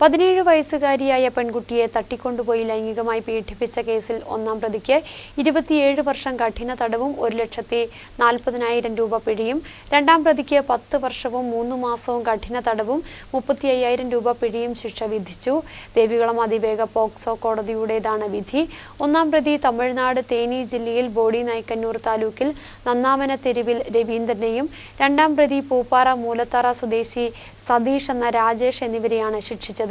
പതിനേഴ് വയസ്സുകാരിയായ പെൺകുട്ടിയെ തട്ടിക്കൊണ്ടുപോയി ലൈംഗികമായി പീഡിപ്പിച്ച കേസിൽ ഒന്നാം പ്രതിക്ക് ഇരുപത്തിയേഴ് വർഷം കഠിന തടവും ഒരു ലക്ഷത്തി നാൽപ്പതിനായിരം രൂപ പിഴയും രണ്ടാം പ്രതിക്ക് പത്ത് വർഷവും മൂന്ന് മാസവും കഠിന തടവും മുപ്പത്തി അയ്യായിരം രൂപ പിഴയും ശിക്ഷ വിധിച്ചു. ദേവികുളം അതിവേഗ പോക്സോ കോടതിയുടേതാണ് വിധി. ഒന്നാം പ്രതി തമിഴ്നാട് തേനി ജില്ലയിൽ ബോഡി നായ്ക്കന്നൂർ താലൂക്കിൽ നന്നാമന തെരുവിൽ രവീന്ദ്രനെയും രണ്ടാം പ്രതി പൂപ്പാറ മൂലത്തറ സ്വദേശി സതീഷ് എന്ന രാജേഷ് എന്നിവരെയാണ് ശിക്ഷിച്ചത്.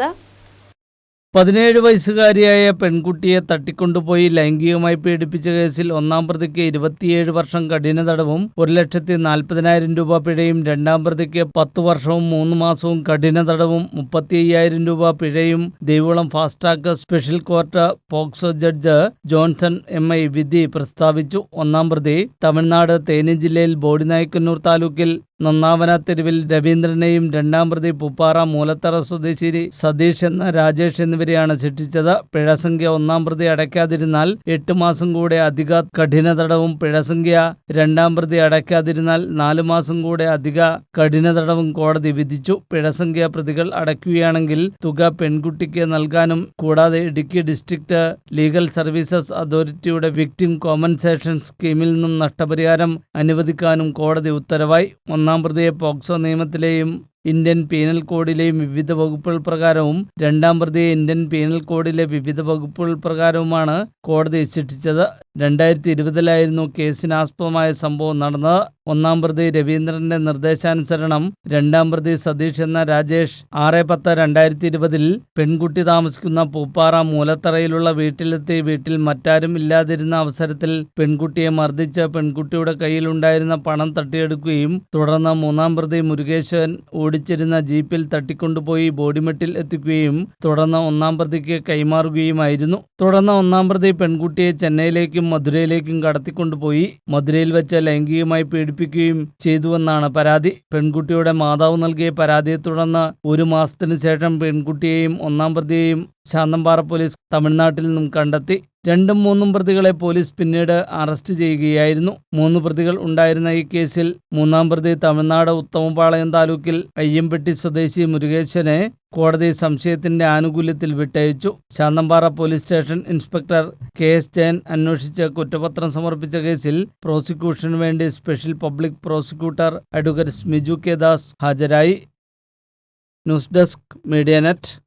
പതിനേഴ് വയസ്സുകാരിയായ പെൺകുട്ടിയെ തട്ടിക്കൊണ്ടുപോയി ലൈംഗികമായി പീഡിപ്പിച്ച കേസിൽ ഒന്നാം പ്രതിക്ക് ഇരുപത്തിയേഴ് വർഷം കഠിന തടവും ഒരു ലക്ഷത്തി നാൽപ്പതിനായിരം രൂപ പിഴയും രണ്ടാം പ്രതിക്ക് പത്ത് വർഷവും മൂന്ന് മാസവും കഠിന തടവും മുപ്പത്തി അയ്യായിരം രൂപ പിഴയും Devikulam fast track special court POCSO judge Johnson M I വിധി പ്രസ്താവിച്ചു. ഒന്നാം പ്രതി തമിഴ്നാട് തേനി ജില്ലയിൽ ബോഡിനായ്ക്കന്നൂർ താലൂക്കിൽ നന്നാവന തെരുവിൽ രവീന്ദ്രനെയും രണ്ടാം പ്രതി പുപ്പാറ മൂലത്തറ സ്വദേശി സതീഷ് എന്ന രാജേഷ് എന്നിവരെയാണ് ശിക്ഷിച്ചത്. പിഴസംഖ്യ ഒന്നാം പ്രതി അടയ്ക്കാതിരുന്നാൽ എട്ട് മാസം കൂടെ അധിക കഠിന തടവും പിഴസംഖ്യ രണ്ടാം പ്രതി അടയ്ക്കാതിരുന്നാൽ നാലു മാസം കൂടെ അധിക കഠിന തടവും കോടതി വിധിച്ചു. പിഴസംഖ്യ പ്രതികൾ അടയ്ക്കുകയാണെങ്കിൽ തുക പെൺകുട്ടിക്ക് നൽകാനും കൂടാതെ ഇടുക്കി ഡിസ്ട്രിക്ട് ലീഗൽ സർവീസസ് അതോറിറ്റിയുടെ വിക്ടിം കോമ്പൻസേഷൻ സ്കീമിൽ നിന്നും നഷ്ടപരിഹാരം അനുവദിക്കാനും കോടതി ഉത്തരവായി. ഒന്നാം പ്രതിയെ പോക്സോ നിയമത്തിലെയും ഇന്ത്യൻ പീനൽ കോഡിലെ വിവിധ വകുപ്പുകൾ പ്രകാരവും രണ്ടാം പ്രതിയെ ഇന്ത്യൻ പീനൽ കോഡിലെ വിവിധ വകുപ്പുകൾ പ്രകാരവുമാണ് കോടതി ശിക്ഷിച്ചത്. രണ്ടായിരത്തി ഇരുപതിലായിരുന്നു കേസിനാസ്പദമായ സംഭവം നടന്നത്. ഒന്നാം പ്രതി രവീന്ദ്രന്റെ നിർദ്ദേശാനുസരണം രണ്ടാം പ്രതി സതീഷ് എന്ന രാജേഷ് ആറ് പത്ത് രണ്ടായിരത്തി ഇരുപതിൽ പെൺകുട്ടി താമസിക്കുന്ന പൂപ്പാറ മൂലത്തറയിലുള്ള വീട്ടിലെത്തി വീട്ടിൽ മറ്റാരും ഇല്ലാതിരുന്ന അവസരത്തിൽ പെൺകുട്ടിയെ മർദ്ദിച്ച് പെൺകുട്ടിയുടെ കയ്യിലുണ്ടായിരുന്ന പണം തട്ടിയെടുക്കുകയും തുടർന്ന് മൂന്നാം പ്രതി മുരുകേശ്വരൻ ഓടിച്ചിരുന്ന ജീപ്പിൽ തട്ടിക്കൊണ്ടുപോയി ബോഡിമെട്ടിൽ എത്തിക്കുകയും തുടർന്ന് ഒന്നാം പ്രതിക്ക് കൈമാറുകയുമായിരുന്നു. തുടർന്ന് ഒന്നാം പ്രതി പെൺകുട്ടിയെ ചെന്നൈയിലേക്കും മധുരയിലേക്കും കടത്തിക്കൊണ്ടുപോയി മധുരയിൽ വെച്ച് ലൈംഗികമായി പീഡിപ്പിക്കുകയും ചെയ്തുവെന്നാണ് പരാതി. പെൺകുട്ടിയുടെ മാതാവ് നൽകിയ പരാതിയെ തുടർന്ന് ഒരു മാസത്തിനു ശേഷം പെൺകുട്ടിയെയും ഒന്നാം പ്രതിയെയും ശാന്തമ്പാറ പോലീസ് തമിഴ്നാട്ടിൽ നിന്നും കണ്ടെത്തി. രണ്ടും മൂന്നും പ്രതികളെ പോലീസ് പിന്നീട് അറസ്റ്റ് ചെയ്യുകയായിരുന്നു. മൂന്ന് പ്രതികൾ ഉണ്ടായിരുന്ന ഈ കേസിൽ മൂന്നാം പ്രതി തമിഴ്നാട് ഉത്തമപാളയം താലൂക്കിൽ അയ്യമ്പെട്ടി സ്വദേശി മുരുകേശനെ കോടതി സംശയത്തിന്റെ ആനുകൂല്യത്തിൽ വിട്ടയച്ചു. Santhanpara police station inspector K S Jayan അന്വേഷിച്ച് കുറ്റപത്രം സമർപ്പിച്ച കേസിൽ പ്രോസിക്യൂഷനു വേണ്ടി special public prosecutor advocate Smiju K Das ഹാജരായി. News desk media net.